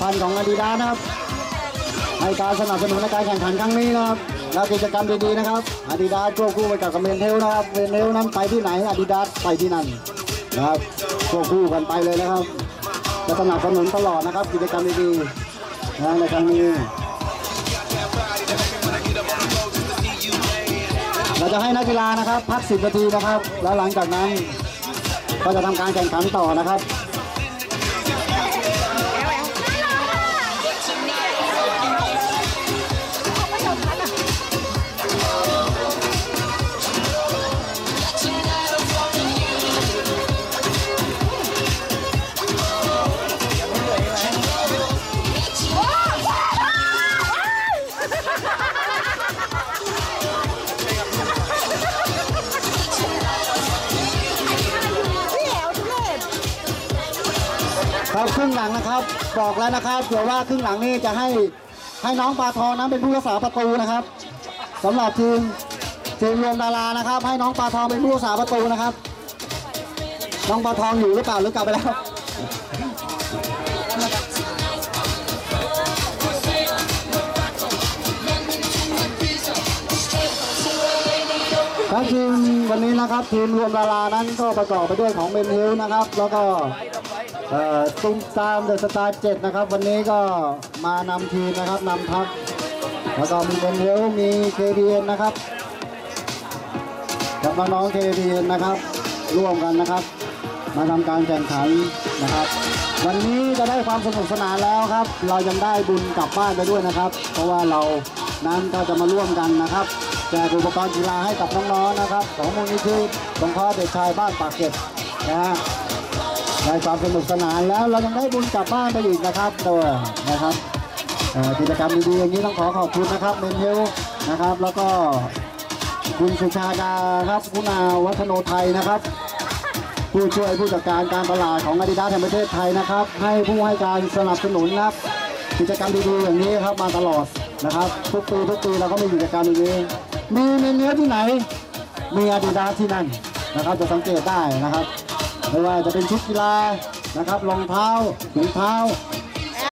ภัณฑ์ของอาดิดานะครับให้การสนับสนุนในการแข่งขันครั้งนี้นะครับแล้วกิจกรรมดีๆนะครับอาดิดาควบคู่ไปกับเมนเทลนะครับเมนเทลนั้นไปที่ไหนอาดิดาไปที่นั่นนะครับควบคู่กันไปเลยนะครับจะสนับสนุนตลอดนะครับ กิจกรรมดีๆนะในครั้งนี้เราจะให้นักกีฬานะครับ พัก 10 นาทีนะครับ แล้วหลังจากนั้นก็จะทำการแข่งขันต่อนะครับ ครับครึ่งหลังนะครับบอกแล้วนะครับเผื่อว่าครึ่งหลังนี้จะให้ให้น้องปลาทองนั้นเป็นผู้รักษาประตูนะครับสำหรับทีมทีมรวมดารานะครับ ให้น้องปลาทองเป็นผู้รักษาประตูนะครับ น้องปลาทองอยู่หรือเปล่าหรือกลับไปแล้วทั้งทีมวันนี้นะครับทีมรวมดารานั้นก็ประกอบไปด้วยของเบนฮิลนะครับ แล้วก็ ตุ้มตามเดอะสตาร์เจ็ดนะครับ วันนี้ก็มานำทีมนะครับนำทัพแล้วก็มีเบนฮิลมีเคดีนนะครับกับน้องๆเคดีนนะครับ ร่วมกันนะครับ มาทำการแข่งขันนะครับ วันนี้จะได้ความสนุกสนานแล้วครับ เรายังได้บุญกลับบ้านไปด้วยนะครับ เพราะว่าเรานั้นก็จะมาร่วมกันนะครับแจกอุปกรณ์กีฬาให้กับน้องๆนะครับ ของมูลนิธิสงเคราะห์เด็กชายบ้านปากเก็ดนะฮะ ได้ความสนุกสนานแล้วเรายังได้บุญกลับบ้านไปอีกนะครับตัวนะครับกิจกรรมดีๆอย่างนี้ต้องขอขอบคุณนะครับเมนเฮลนะครับ แล้วก็คุณสุชาดาครับคุณาวัฒโนไทยนะครับ ผู้ช่วยผู้จัดการการตลาดของอาดิดาแห่งประเทศไทยนะครับ ให้ผู้ให้การสนับสนุนนะครับ กิจกรรมดีๆอย่างนี้ครับมาตลอดนะครับทุกปีทุกปีเราก็มีกิจกรรมดีๆมีในเนื้อที่ไหน มีอาดิดาที่นั่นนะครับจะสังเกตได้นะครับ ไม่ว่าจะเป็นชุดกีฬานะครับรองเท้าถุงเท้า